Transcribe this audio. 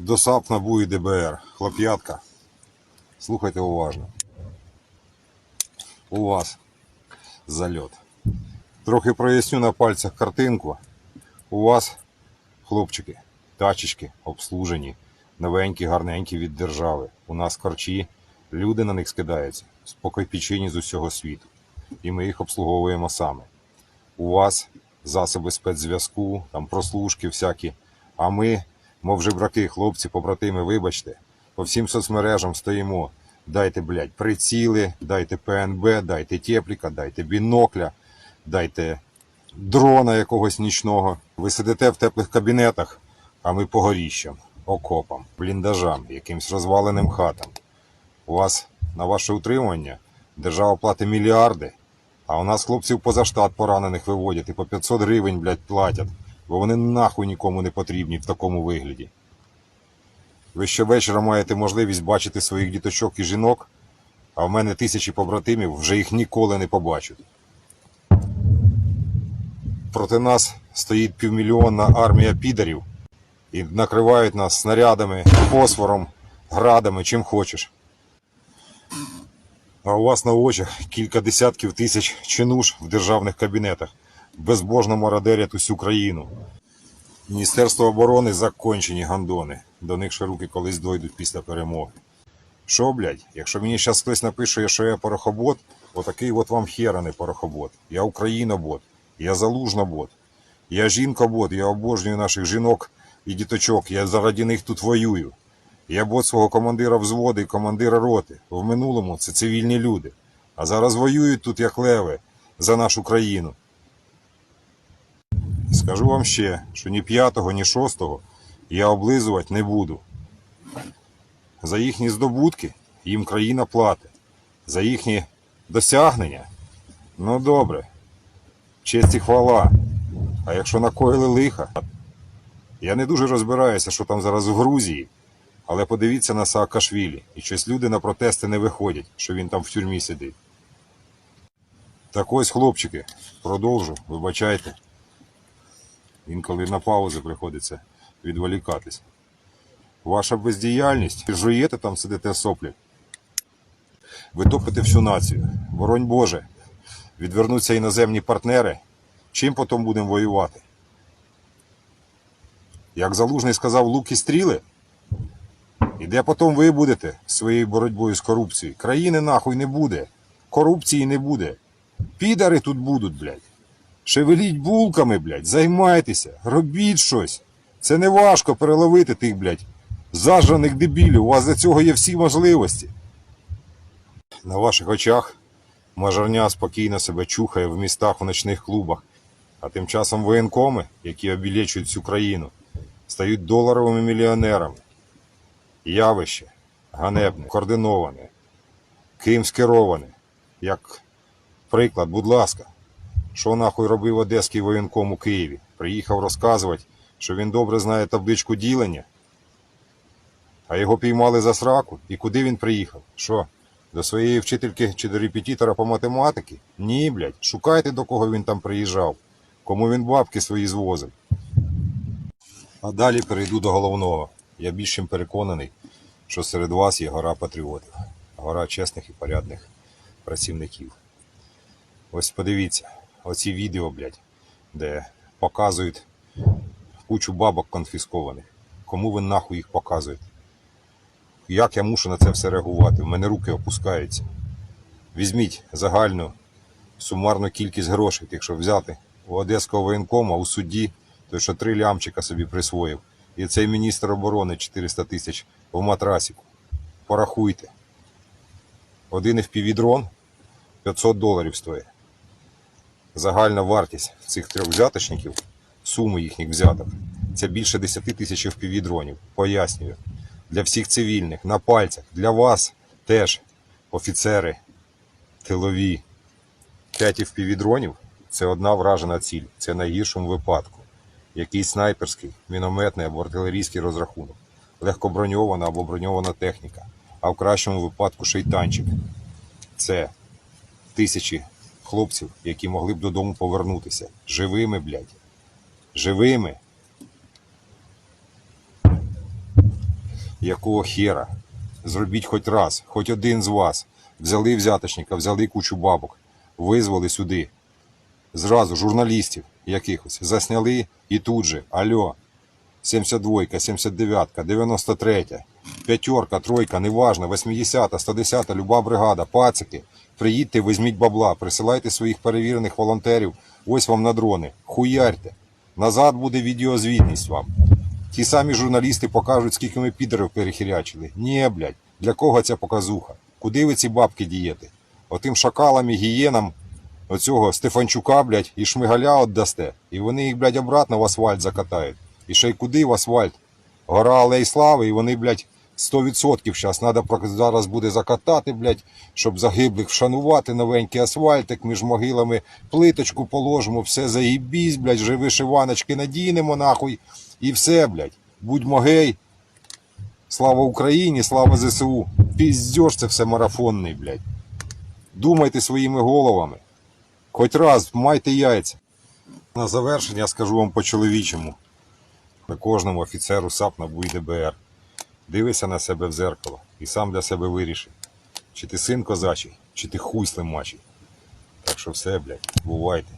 До САП НАБУ і ДБР. Хлоп'ятка. Слухайте уважно. У вас зальот. Трохи проясню на пальцях картинку. У вас, хлопчики, тачечки обслужені, новенькі, гарненькі від держави. У нас корчі, люди на них скидаються з покопійчині з усього світу. І ми їх обслуговуємо саме. У вас засоби спецзв'язку, там прослушки всякі. А ми, мов жебраки, хлопці, побратими, вибачте, по всім соцмережам стоїмо. Дайте, блядь, приціли, дайте ПНБ, дайте тепліка, дайте бінокля, дайте дрона якогось нічного. Ви сидите в теплих кабінетах, а ми по горіщам, окопам, бліндажам, якимсь розваленим хатам. У вас на ваше утримання держава платить мільярди, а у нас хлопців поза штат поранених виводять і по 500 гривень, блядь, платять, бо вони нахуй нікому не потрібні в такому вигляді. Ви щовечора маєте можливість бачити своїх діточок і жінок, а в мене тисячі побратимів вже їх ніколи не побачать. Проти нас стоїть півмільйонна армія підарів і накривають нас снарядами, фосфором, градами, чим хочеш. А у вас на очах кілька десятків тисяч чинуш в державних кабінетах безбожно мародерять усю країну. Міністерство оборони закончені гандони. До них ще руки колись дойдуть після перемоги. Що, блядь, якщо мені зараз хтось напише, що я порохобот, отакий от вам хера не порохобот. Я Українобот, я залужнобот, я жінкобот, я обожнюю наших жінок і діточок, я заради них тут воюю. Я бот свого командира взводу і командира роти. В минулому це цивільні люди. А зараз воюють тут як леви за нашу країну. Скажу вам ще, що ні п'ятого, ні шостого я облизувати не буду. За їхні здобутки їм країна платить. За їхні досягнення. Ну добре. Честь і хвала. А якщо накоїли лиха, я не дуже розбираюся, що там зараз в Грузії, але подивіться на Саакашвілі. І щось люди на протести не виходять, що він там в тюрмі сидить. Так ось, хлопчики, продовжу, вибачайте. Інколи на паузи приходиться відволікатись. Ваша бездіяльність, жуєте там, сидите соплі. Ви топите всю націю. Боронь Боже, відвернуться іноземні партнери. Чим потім будемо воювати? Як Залужний сказав, лук і стріли. І де потім ви будете своєю боротьбою з корупцією? Країни нахуй не буде. Корупції не буде. Підари тут будуть, блядь. Шевеліть булками, блядь, займайтеся, робіть щось. Це не важко переловити тих, блядь, зажраних дебілів. У вас для цього є всі можливості. На ваших очах мажорня спокійно себе чухає в містах в ночних клубах. А тим часом воєнкоми, які обілечують всю країну, стають доларовими мільйонерами. Явище ганебне, координоване, ким скероване. Як приклад, будь ласка, що нахуй робив одеський воєнком у Києві? Приїхав розказувати, що він добре знає табличку ділення, а його піймали за сраку. І куди він приїхав? Що? До своєї вчительки чи до репетитора по математики? Ні, блядь, шукайте, до кого він там приїжджав, кому він бабки свої звозив. А далі перейду до головного. Я більш чим переконаний, що серед вас є гора патріотів, гора чесних і порядних працівників. Ось подивіться, оці відео, блядь, де показують кучу бабок конфіскованих. Кому ви нахуй їх показуєте? Як я мушу на це все реагувати? В мене руки опускаються. Візьміть загальну сумарну кількість грошей, якщо взяти у одеського воєнкома у суді, той що три лямчика собі присвоїв. І цей міністр оборони 400 тисяч в матрасіку. Порахуйте. Один FPV-дрон 500 доларів стоїть. Загальна вартість цих трьох взяточників, суми їхніх взяток, це більше 10 тисяч FPV-дронів. Пояснюю. Для всіх цивільних, на пальцях, для вас теж офіцери, тилові. 5 FPV-дронів – це одна вражена ціль. Це в найгіршому випадку. Якийсь снайперський, мінометний або артилерійський розрахунок. Легкоброньована або броньована техніка. А в кращому випадку шейтанчик. Це тисячі хлопців, які могли б додому повернутися. Живими, блядь. Живими. Якого хера? Зробіть хоч раз, хоч один з вас. Взяли взяточника, взяли кучу бабок, визвали сюди. Зразу журналістів якихось засняли і тут же. Алло, 72, 79, 93, п'ятерка, тройка, неважно, 80, 110, люба бригада, пацики. Приїдьте, візьміть бабла, присилайте своїх перевірених волонтерів. Ось вам на дрони. Хуярте. Назад буде відеозвітність вам. Ті самі журналісти покажуть, скільки ми підерів перехірячили. Ні, блядь, для кого ця показуха? Куди ви ці бабки дієте? Отим шакалам і гієнам оцього Стефанчука, блядь, і шмигаля отдасте. І вони їх, блядь, обратно в асфальт закатають. І ще й куди в асфальт? Гора Алей Слави, і вони, блядь, 100% зараз треба зараз буде закатати, блядь, щоб загиблих вшанувати, новенький асфальтик між могилами, плиточку положимо, все заїбісь, блядь, вже вишиваночки надінемо нахуй. І все, блядь. Будьмо гей. Слава Україні, слава ЗСУ. Піздьош це все марафонний, блядь. Думайте своїми головами. Хоч раз майте яйця. На завершення скажу вам по-чоловічому. На кожному офіцеру САП НАБУ і ДБР. Дивися на себе в зеркало і сам для себе виріши, чи ти син козачий, чи ти хуй слимачий. Так що все, блядь, бувайте.